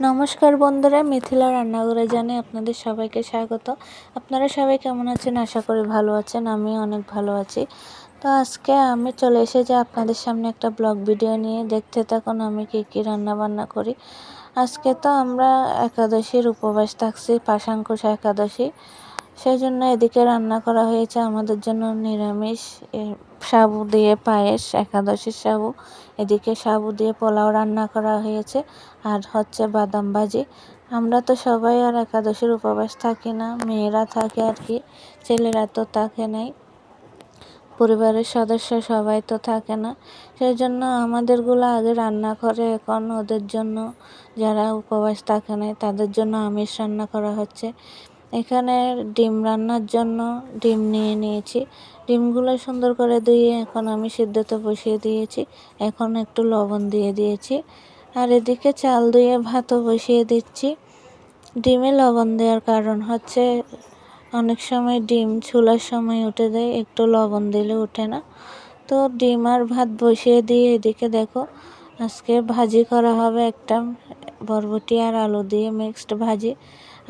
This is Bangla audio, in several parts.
নমস্কার বন্ধুরা, মিথিলা রান্নাঘরে জানে আপনাদের সবাইকে স্বাগত। আপনারা সবাই কেমন আছেন? আশা করি ভালো আছেন আমি অনেক ভালো আছি। তো আজকে আমি চলে এসে যে আপনাদের সামনে একটা ব্লগ ভিডিও নিয়ে। দেখতে থাকুন আমি কী কী রান্না বান্না করি। আজকে তো আমরা একাদশীর উপবাস থাকছি পাশাঙ্কুশ একাদশী। সেই জন্য এদিকে রান্না করা হয়েছে আমাদের জন্য নিরামিষ সাবু দিয়ে পায়েস একাদশীর সাবু। এদিকে সাবু দিয়ে পোলাও রান্না করা হয়েছে আর হচ্ছে বাদাম ভাজি। আমরা তো সবাই আর একাদশীর উপবাস থাকি না, মেয়েরা থাকে আর কি, ছেলেরা তো থাকে নাই। পরিবারের সদস্য সবাই তো থাকে না। সেই জন্য আমাদেরগুলো আগে রান্না করে এখন ওদের জন্য যারা উপবাস থাকে নাই, তাদের জন্য আমিষ রান্না করা হচ্ছে। এখানে ডিম রান্নার জন্য ডিম নিয়ে নিয়েছি। ডিমগুলো সুন্দর করে ধুয়ে এখন আমি সিদ্ধতে বসিয়ে দিয়েছি। এখন একটু লবণ দিয়ে দিয়েছি। আর এদিকে চাল ধুয়ে ভাতও বসিয়ে দিচ্ছি। ডিমে লবণ দেওয়ার কারণ হচ্ছে অনেক সময় ডিম ছোলার সময় উঠে দেয়, একটু লবণ দিলে ওঠে না। তো ডিম আর ভাত বসিয়ে দিয়ে এদিকে দেখো, আজকে ভাজি করা হবে একটা বরবটি আর আলু দিয়ে মিক্সড ভাজি।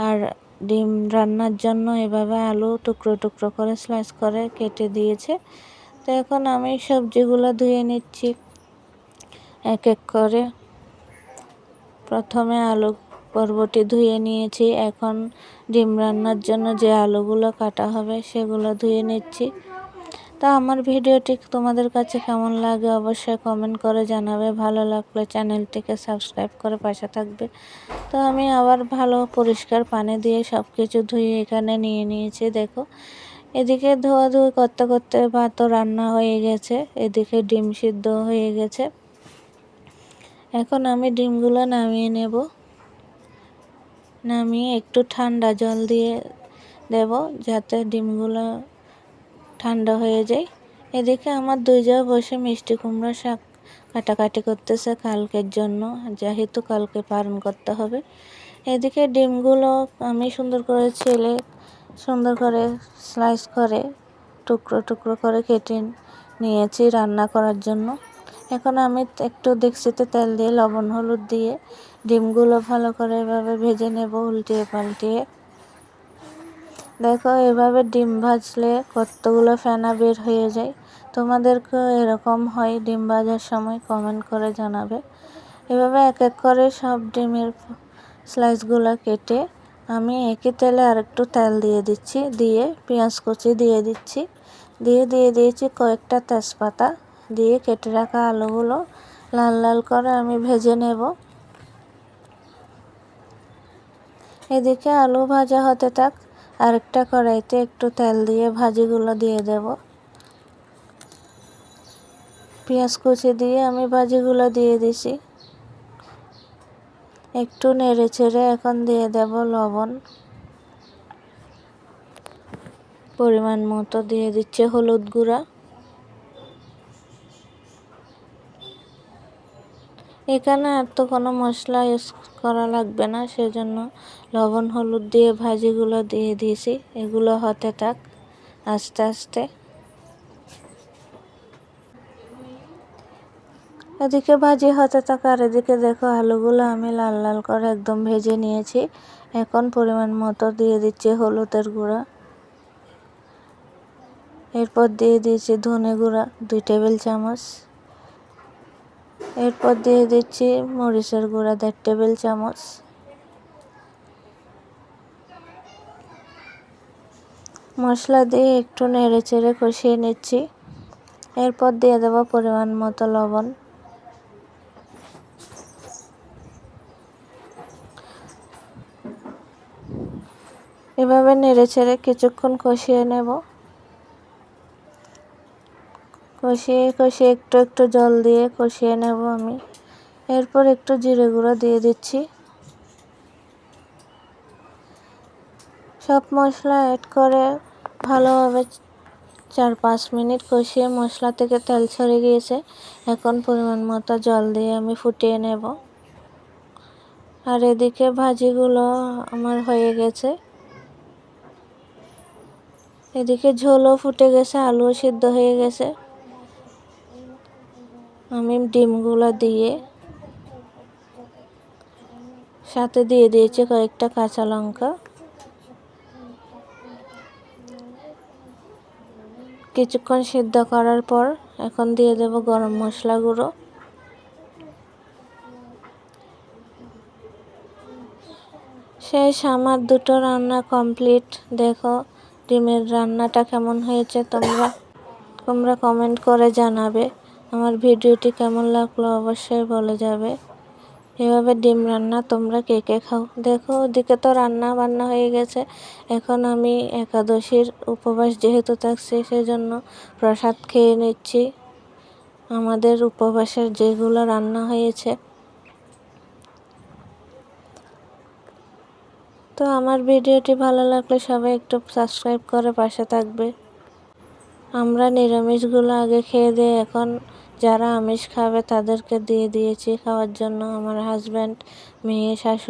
আর ডিম রান্নার জন্য এভাবে আলু টুকরো টুকরো করে স্লাইস করে কেটে দিয়েছে। তো এখন আমি সবজিগুলো ধুয়ে নিচ্ছি। এক এক করে। প্রথমে আলু পর্বটি ধুয়ে নিয়েছি। এখন ডিম রান্নার জন্য যে আলুগুলো কাটা হবে সেগুলো ধুয়ে নিচ্ছি। তা আমার ভিডিওটি তোমাদের কাছে কেমন লাগে অবশ্যই কমেন্ট করে জানাবে। ভালো লাগলে চ্যানেলটিকে সাবস্ক্রাইব করে পাশে থাকবে। তো আমি আবার ভালো পরিষ্কার পানি দিয়ে সব কিছু ধুয়ে এখানে নিয়ে নিয়েছি, দেখো। এদিকে ধোয়া ধুয়ে করতে করতে ভাতও রান্না হয়ে গেছে, এদিকে ডিম সিদ্ধ হয়ে গেছে। এখন আমি ডিমগুলো নামিয়ে নেব। নামিয়ে একটু ঠান্ডা জল দিয়ে দেব, যাতে ডিমগুলো ঠান্ডা হয়ে যায়। এদিকে আমার দুই যা বসে মিষ্টি কুমড়া শাক কাটাকাটি করতেছে কালকের জন্য, যেহেতু কালকে পালন করতে হবে। এদিকে ডিমগুলো আমি সুন্দর করে ছেলে সুন্দর করে স্লাইস করে টুকরো টুকরো করে কেটে নিয়েছি রান্না করার জন্য। এখন আমি একটু দেখছিতে তেল দিয়ে লবণ হলুদ দিয়ে ডিমগুলো ভালো করে এভাবে ভেজে নেব উল্টিয়ে পাল্টিয়ে। দেখো, এভাবে ডিম ভাজলে কতগুলো ফেনা বের হয়ে যায়। তোমাদেরকেও এরকম হয় ডিম ভাজার সময় কমেন্ট করে জানাবে। এভাবে এক এক করে সব ডিমের স্লাইসগুলো কেটে আমি একই তেলে আরেকটু তেল দিয়ে দিচ্ছি, দিয়ে পেঁয়াজ কুচি দিয়ে দিচ্ছি। দিয়ে দিয়ে দিয়েছি কয়েকটা তেজপাতা। দিয়ে কেটে রাখা আলুগুলো লাল লাল করে আমি ভেজে নেব। এদিকে আলু ভাজা হতে থাক। আরেকটা কড়াইতে একটু তেল দিয়ে ভাজিগুলো দিয়ে দেব। পেঁয়াজ কুচি দিয়ে আমি ভাজিগুলো দিয়ে দিছি। একটু নেড়ে চেড়ে এখন দিয়ে দেব লবণ। পরিমাণ মতো দিয়ে দিচ্ছে হলুদ গুঁড়া। এখানে আর তো কোনো মশলা ইউজ করা লাগবে না, সেজন্য লবণ, হলুদ দিয়ে ভাজিগুলো দিয়ে দিয়েছি। এগুলো হতে থাক, আস্তে আস্তে। এদিকে ভাজি হতে থাক, আর এদিকে দেখো আলুগুলো আমি লাল লাল করে একদম ভেজে নিয়েছি। এখন পরিমাণ মতো দিয়ে দিচ্ছি হলুদের গুঁড়া। এরপর দিয়ে দিয়েছি ধনে গুঁড়া, দুই টেবিল চামচ। এরপর দিয়ে দিচ্ছি মরিচের গুঁড়া দেড় টেবিল চামচ। মশলা দিয়ে একটু নেড়ে চেড়ে কষিয়ে নিচ্ছি। এরপর দিয়ে দেবো পরিমাণ মতো লবণ। এভাবে নেড়ে চেড়ে কিছুক্ষণ কষিয়ে নেব। কষিয়ে কষিয়ে একটু একটু জল দিয়ে কষিয়ে নেব আমি। এরপর একটু জিরে গুঁড়ো দিয়ে দিচ্ছি। সব মশলা অ্যাড করে ভালোভাবে চার পাঁচ মিনিট কষিয়ে মশলা থেকে তেল ছড়ে গিয়েছে। এখন পরিমাণ মতো জল দিয়ে আমি ফুটিয়ে নেব। আর এদিকে ভাজিগুলো আমার হয়ে গেছে। এদিকে ঝোলও ফুটে গেছে, আলুও সিদ্ধ হয়ে গেছে। আমি ডিমগুলো দিয়ে সাথে দিয়ে দিয়েছি কয়েকটা কাঁচা লঙ্কা। কিছুক্ষণ সিদ্ধ করার পর এখন দিয়ে দেব গরম মশলা গুঁড়ো। শেষ আমার দুটো রান্না কমপ্লিট। দেখো ডিমের রান্নাটা কেমন হয়েছে তোমরা। তোমরা কমেন্ট করে জানাবে। আমার ভিডিওটি কেমন লাগল অবশ্যই বলে যাবে। এভাবে ডিম রান্না তোমরা কে কে খাও? দেখো, ওদিকে তো রান্না বান্না হয়ে গেছে। এখন আমি একাদশীর উপবাস যেহেতু থাকছি, সেজন্য প্রসাদ খেয়ে নিচ্ছি। আমাদের উপবাসের যেগুলো রান্না হয়েছে। তো আমার ভিডিওটি ভালো লাগলে সবাই একটু সাবস্ক্রাইব করে পাশে থাকবে। আমরা নিরামিষগুলো আগে খেয়ে দিয়ে এখন যারা আমিষ খাবে তাদেরকে দিয়ে দিয়েছি খাওয়ার জন্য আমার হাজব্যান্ড মেয়ে শাশুড়ি